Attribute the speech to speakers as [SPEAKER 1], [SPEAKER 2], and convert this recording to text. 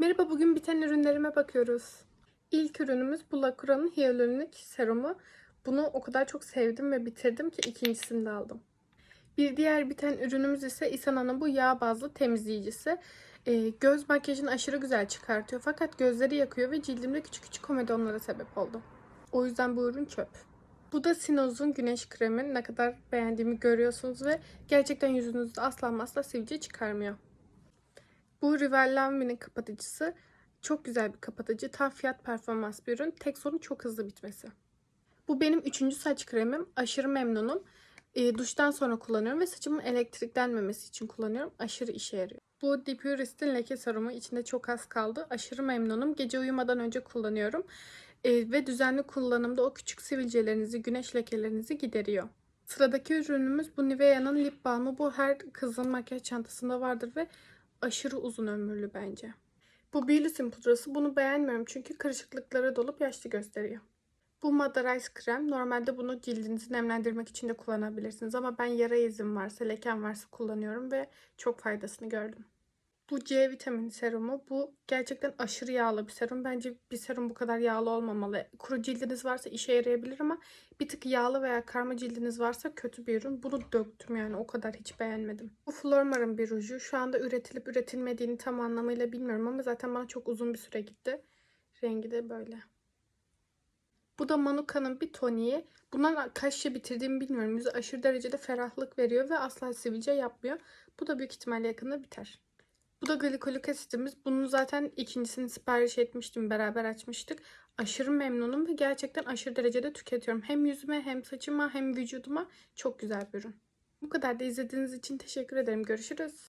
[SPEAKER 1] Merhaba, bugün biten ürünlerime bakıyoruz. İlk ürünümüz bu Lacura'nın hyaluronik serumu. Bunu o kadar çok sevdim ve bitirdim ki ikincisini de aldım. Bir diğer biten ürünümüz ise Isana'nın bu yağ bazlı temizleyicisi. Ee, göz makyajını aşırı güzel çıkartıyor fakat gözleri yakıyor ve cildimde küçük küçük komedonlara sebep oldu. O yüzden bu ürün çöp. Bu da Sinoz'un güneş kremi. Ne kadar beğendiğimi görüyorsunuz ve gerçekten yüzünüzde asla asla sivilce çıkarmıyor. Bu Rivel kapatıcısı. Çok güzel bir kapatıcı. Tam fiyat performans bir ürün. Tek sorun çok hızlı bitmesi. Bu benim üçüncü saç kremim. Aşırı memnunum. E, duştan sonra kullanıyorum ve saçımın elektriklenmemesi için kullanıyorum. Aşırı işe yarıyor. Bu Depurist'in leke serumu. içinde çok az kaldı. Aşırı memnunum. Gece uyumadan önce kullanıyorum. E, ve düzenli kullanımda o küçük sivilcelerinizi, güneş lekelerinizi gideriyor. Sıradaki ürünümüz bu Nivea'nın lip balmı. Bu her kızın makyaj çantasında vardır ve aşırı uzun ömürlü bence. Bu Biolis'in pudrası. Bunu beğenmiyorum çünkü kırışıklıklara dolup yaşlı gösteriyor. Bu Madarize krem. Normalde bunu cildinizi nemlendirmek için de kullanabilirsiniz. Ama ben yara izim varsa, leken varsa kullanıyorum ve çok faydasını gördüm. Bu C vitamini serumu. Bu gerçekten aşırı yağlı bir serum. Bence bir serum bu kadar yağlı olmamalı. Kuru cildiniz varsa işe yarayabilir ama bir tık yağlı veya karma cildiniz varsa kötü bir ürün. Bunu döktüm yani o kadar hiç beğenmedim. Bu Flormar'ın bir ruju. Şu anda üretilip üretilmediğini tam anlamıyla bilmiyorum ama zaten bana çok uzun bir süre gitti. Rengi de böyle. Bu da Manuka'nın bir toniği. Bundan kaç şey bitirdiğimi bilmiyorum. Yüzü aşırı derecede ferahlık veriyor ve asla sivilce yapmıyor. Bu da büyük ihtimalle yakında biter. Bu da glikolik asitimiz. Bunun zaten ikincisini sipariş etmiştim. Beraber açmıştık. Aşırı memnunum ve gerçekten aşırı derecede tüketiyorum. Hem yüzüme hem saçıma hem vücuduma çok güzel bir ürün. Bu kadar da izlediğiniz için teşekkür ederim. Görüşürüz.